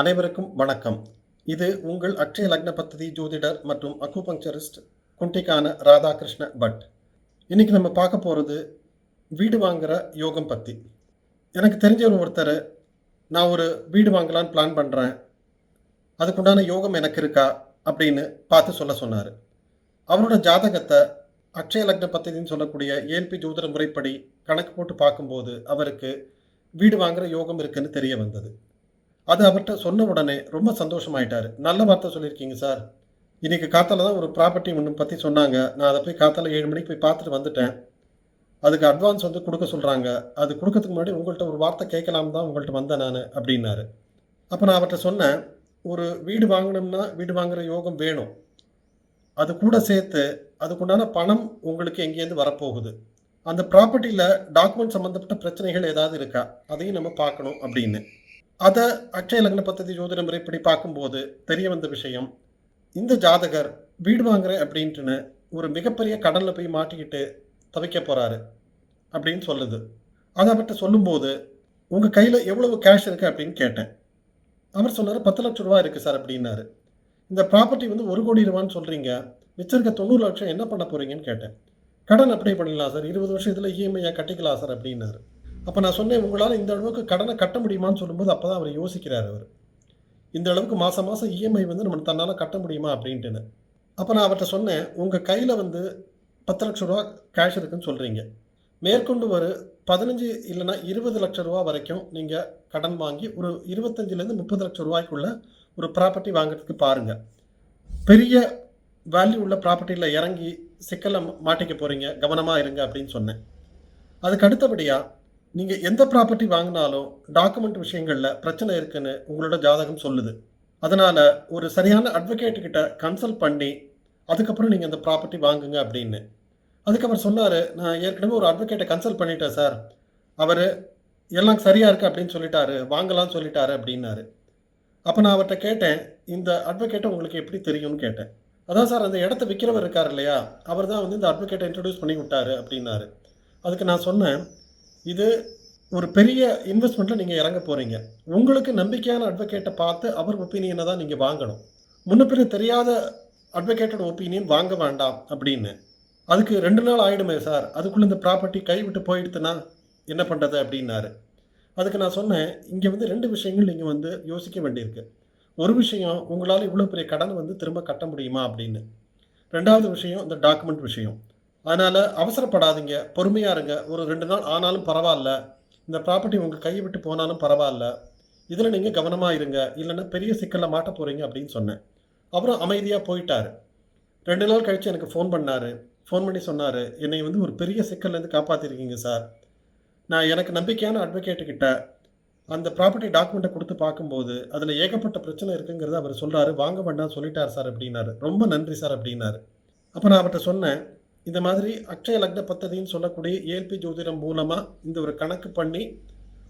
அனைவருக்கும் வணக்கம். இது உங்கள் அக்ஷய லக்ன பத்ததி ஜோதிடர் மற்றும் அக்குபங்சரிஸ்ட் குண்டிக்கான ராதாகிருஷ்ண பட். இன்னைக்கு நம்ம பார்க்க போகிறது வீடு வாங்குகிற யோகம் பற்றி எனக்கு தெரிஞ்சவர் ஒருத்தர் நான் ஒரு வீடு வாங்கலான்னு பிளான் பண்ணுறேன் அதுக்குண்டான யோகம் எனக்கு இருக்கா? அப்படின்னு பார்த்து சொல்ல சொன்னார். அவரோட ஜாதகத்தை அக்ஷய லக்ன பத்ததின்னு சொல்லக்கூடிய ஏல்பி ஜோதிட முறைப்படி கணக்கு போட்டு பார்க்கும்போது அவருக்கு வீடு வாங்குகிற யோகம் இருக்குன்னு தெரிய வந்தது. அது அவர்கிட்ட சொன்ன உடனே ரொம்ப சந்தோஷமாயிட்டாரு. நல்ல வார்த்தை சொல்லியிருக்கீங்க சார். இன்றைக்கி காத்தால தான் ஒரு ப்ராப்பர்ட்டி ஒன்று பற்றி சொன்னாங்க. நான் அதை போய் காத்தால ஏழு மணிக்கு போய் பார்த்துட்டு வந்துட்டேன். அதுக்கு அட்வான்ஸ் வந்து கொடுக்க சொல்கிறாங்க அது கொடுக்கறதுக்கு முன்னாடி உங்கள்கிட்ட ஒரு வார்த்தை கேட்கலாம் தான் உங்கள்கிட்ட வந்தேன் நான் அப்படின்னாரு. அப்போ நான் அவர்கிட்ட சொன்னேன் ஒரு வீடு வாங்கணும்னா வீடு வாங்குற யோகம் வேணும். அது கூட சேர்த்து அதுக்குண்டான பணம் உங்களுக்கு எங்கேருந்து வரப்போகுது? அந்த ப்ராப்பர்ட்டியில் டாக்குமெண்ட் சம்மந்தப்பட்ட பிரச்சனைகள் ஏதாவது இருக்கா? அதையும் நம்ம பார்க்கணும் அப்படின்னு. அதை அக்ஷய லக்ன பத்ததி ஜோதிட முறைப்படி பார்க்கும்போது தெரிய வந்த விஷயம் இந்த ஜாதகர் வீடு வாங்குறேன் அப்படின்ட்டுன்னு ஒரு மிகப்பெரிய கடனில் போய் மாட்டிக்கிட்டு தவிக்க போகிறாரு அப்படின்னு சொல்லுது. அதை அவர்கிட்ட சொல்லும்போது உங்கள் கையில் எவ்வளவு கேஷ் இருக்குது அப்படின்னு கேட்டேன். அவர் சொன்னார் பத்து லட்ச ரூபா இருக்குது சார் அப்படின்னாரு. இந்த ப்ராப்பர்ட்டி வந்து ஒரு கோடி ரூபான்னு சொல்கிறீங்க மிச்சம் இருக்க தொண்ணூறு லட்சம் என்ன பண்ண போகிறீங்கன்னு கேட்டேன். கடன் அப்ளை பண்ணிடலாம் சார். இருபது வருஷம் இதில் இஎம்ஐயாக கட்டிக்கலாம் சார் அப்படின்னாரு. அப்போ நான் சொன்னேன் உங்களால் இந்த அளவுக்கு கடனை கட்ட முடியுமான்னு சொல்லும்போது அப்போ தான் அவர் யோசிக்கிறார் அவர். இந்த அளவுக்கு மாதம் மாதம் இஎம்ஐ வந்து நம்ம தன்னால் கட்ட முடியுமா அப்படின்ட்டுன்னு. அப்போ நான் அவர்கிட்ட சொன்னேன் உங்கள் கையில் வந்து பத்து லட்ச ரூபா கேஷ் இருக்குன்னு சொல்கிறீங்க மேற்கொண்டு ஒரு பதினஞ்சு இல்லைன்னா இருபது லட்ச ரூபா வரைக்கும் நீங்கள் கடன் வாங்கி ஒரு இருபத்தஞ்சிலேருந்து முப்பது லட்ச ரூபாய்க்குள்ள ஒரு ப்ராப்பர்ட்டி வாங்குறதுக்கு பாருங்கள் பெரிய வேல்யூ உள்ள ப்ராப்பர்ட்டியில் இறங்கி சிக்கலை மாட்டிக்க போகிறீங்க கவனமாக இருங்க அப்படின்னு சொன்னேன். அதுக்கு அடுத்தபடியாக நீங்கள் எந்த ப்ராப்பர்ட்டி வாங்கினாலும் டாக்குமெண்ட் விஷயங்களில் பிரச்சனை இருக்குன்னு உங்களோட ஜாதகம் சொல்லுது. அதனால் ஒரு சரியான advocate கிட்ட கன்சல்ட் பண்ணி அதுக்கப்புறம் நீங்கள் அந்த ப்ராப்பர்ட்டி வாங்குங்க அப்படின்னு. அதுக்கப்புறம் சொன்னார் நான் ஏற்கனவே ஒரு அட்வொகேட்டை கன்சல்ட் பண்ணிட்டேன் சார். அவர் எல்லாம் சரியாக இருக்குது அப்படின்னு சொல்லிட்டாரு. வாங்கலாம்னு சொல்லிட்டாரு அப்படின்னாரு. அப்போ நான் அவர்கிட்ட கேட்டேன் இந்த அட்வொகேட்டை உங்களுக்கு எப்படி தெரியும்னு கேட்டேன். அதான் சார் அந்த இடத்த விற்கிறவர் இருக்கார் இல்லையா? அவர் தான் வந்து இந்த அட்வொகேட்டை இன்ட்ரடியூஸ் பண்ணி விட்டாரு அப்படின்னாரு. அதுக்கு நான் சொன்னேன் இது ஒரு பெரிய இன்வெஸ்ட்மெண்ட்டில் நீங்கள் இறங்க போகிறீங்க உங்களுக்கு நம்பிக்கையான அட்வொகேட்டை பார்த்து அவர் ஒப்பீனியனை தான் நீங்கள் வாங்கணும். முன்ன தெரியாத அட்வொகேட்டோட ஒப்பீனியன் வாங்க வேண்டாம் அப்படின்னு. அதுக்கு ரெண்டு நாள் ஆகிடுமே சார் அதுக்குள்ளே இந்த ப்ராப்பர்ட்டி கைவிட்டு போயிடுத்துனா என்ன பண்ணுறது அப்படின்னாரு. அதுக்கு நான் சொன்னேன் இங்கே வந்து ரெண்டு விஷயங்கள் நீங்கள் வந்து யோசிக்க வேண்டியிருக்கு. ஒரு விஷயம் உங்களால் இவ்வளோ பெரிய கடன் வந்து திரும்ப கட்ட முடியுமா அப்படின்னு. ரெண்டாவது விஷயம் இந்த டாக்குமெண்ட் விஷயம். அதனால் அவசரப்படாதீங்க பொறுமையாக இருங்க. ஒரு ரெண்டு நாள் ஆனாலும் பரவாயில்ல. இந்த ப்ராப்பர்ட்டி உங்கள் கையை விட்டு போனாலும் பரவாயில்ல. இதில் நீங்கள் கவனமாக இருங்க. இல்லைன்னா பெரிய சிக்கலில் மாட்ட போகிறீங்க அப்படின்னு சொன்னேன். அப்புறம் அமைதியாக போயிட்டார். ரெண்டு நாள் கழித்து எனக்கு ஃபோன் பண்ணார். ஃபோன் பண்ணி சொன்னார் என்னை வந்து ஒரு பெரிய சிக்கல்லேருந்து காப்பாற்றிருக்கீங்க சார் நான் எனக்கு நம்பிக்கையான அட்வொகேட்டுக்கிட்ட கிட்ட அந்த ப்ராப்பர்ட்டி டாக்குமெண்ட்டை கொடுத்து பார்க்கும்போது அதில் ஏகப்பட்ட பிரச்சனை இருக்குங்கிறத அவர் சொல்கிறாரு வாங்க வேண்டாம் சொல்லிட்டார் சார் அப்படின்னாரு. ரொம்ப நன்றி சார் அப்படின்னாரு. அப்போ நான் அவர்கிட்ட சொன்னேன் இந்த மாதிரி அக்ஷய லக்ன பத்ததின்னு சொல்லக்கூடிய ஏல்பி ஜோதிடம் மூலமாக இந்த ஒரு கணக்கு பண்ணி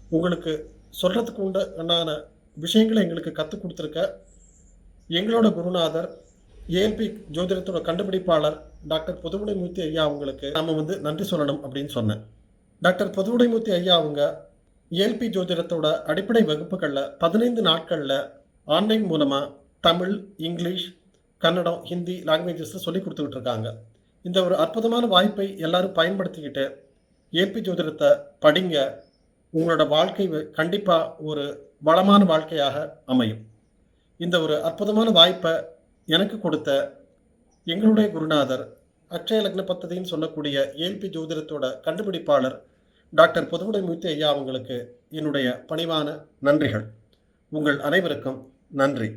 உங்களுக்கு சொல்கிறதுக்கு உண்டான விஷயங்களை எங்களுக்கு கற்றுக் கொடுத்துருக்க எங்களோட குருநாதர் ஏஎல்பி ஜோதிடத்தோட கண்டுபிடிப்பாளர் டாக்டர் புதுவுடைமூர்த்தி ஐயா அவங்களுக்கு நம்ம வந்து நன்றி சொல்லணும் அப்படின்னு சொன்னேன். டாக்டர் புதுவுடைமூர்த்தி ஐயா அவங்க ஏஎல்பி ஜோதிடத்தோட அடிப்படை வகுப்புகளில் பதினைந்து நாட்களில் ஆன்லைன் மூலமாக தமிழ் இங்கிலீஷ் கன்னடம் ஹிந்தி லாங்குவேஜஸில் சொல்லி கொடுத்துக்கிட்டு இருக்காங்க. இந்த ஒரு அற்புதமான வாய்ப்பை எல்லாரும் பயன்படுத்திக்கிட்டு ஏபி ஜோதிடத்தை படிங்க. உங்களோட வாழ்க்கை கண்டிப்பாக ஒரு வளமான வாழ்க்கையாக அமையும். இந்த ஒரு அற்புதமான வாய்ப்பை எனக்கு கொடுத்த எங்களுடைய குருநாதர் அக்ஷய லக்ன பத்ததின்னு சொல்லக்கூடிய ஏல்பி ஜோதிடத்தோட கண்டுபிடிப்பாளர் டாக்டர் புதுவுடைமூர்த்தி ஐயா அவங்களுக்கு என்னுடைய பணிவான நன்றிகள். உங்கள் அனைவருக்கும் நன்றி.